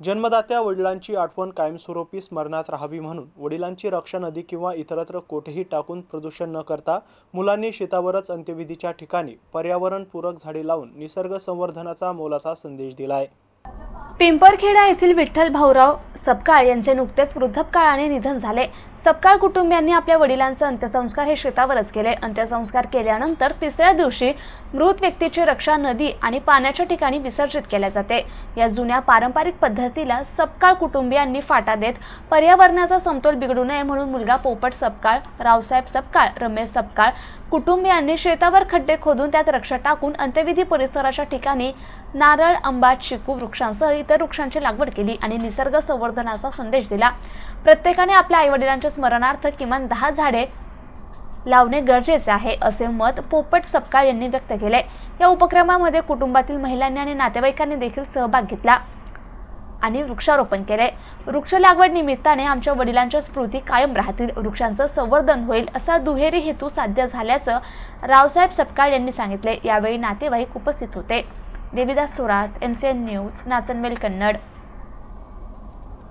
जन्मदात्या वडिलांची आठवण कायमस्वरूपी स्मरणात राहावी म्हणून वडिलांची रक्षा नदी किंवा इतरत्र कोठेही टाकून प्रदूषण न करता मुलांनी शेतावरच अंत्यविधीच्या ठिकाणी पर्यावरणपूरक झाडे लावून निसर्ग संवर्धनाचा मोलाचा संदेश दिलाय. पिंपरखेडा येथील विठ्ठल भाऊराव सपकाळ यांचे नुकतेच वृद्धपकाळाने निधन झाले. सपकाळ कुटुंबियांनी आपल्या वडिलांचे अंत्यसंस्कार हे शेतावरच केले. अंत्यसंस्कार केल्यानंतर तिसऱ्या दिवशी मृत व्यक्तीची रक्षा नदी आणि पाण्याच्या ठिकाणी विसर्जित केल्या जाते. या जुन्या पारंपरिक पद्धतीला सपकाळ कुटुंबियांनी फाटा देत पर्यावरणाचा समतोल बिघडू नये म्हणून मुलगा पोपट सपकाळ रावसाहेब सपकाळ रमेश सपकाळ कुटुंबियांनी शेतावर खड्डे खोदून त्यात रक्षा टाकून अंत्यविधी परिसराच्या ठिकाणी नारळ आंबा चिकू वृक्षांसह इतर वृक्षांची लागवड केली आणि निसर्ग संवर्धनाचा संदेश दिला. प्रत्येकाने आपल्या आईवडिलांच्या स्मरणार्थ किमान दहा झाडे लावणे गरजेचे आहे असे मत पोपट सपकाळ यांनी व्यक्त केले. या उपक्रमामध्ये कुटुंबातील महिलांनी आणि नातेवाईकांनी देखील सहभाग घेतला आणि वृक्षारोपण केले. वृक्ष लागवड निमित्ताने आमच्या वडिलांच्या स्मृती कायम राहतील. वृक्षांचं संवर्धन होईल असा दुहेरी हेतू साध्य झाल्याचं रावसाहेब सपकाळ यांनी सांगितले. यावेळी नातेवाईक उपस्थित होते. Devidas Thorat M C N news Nachanvel Kannad.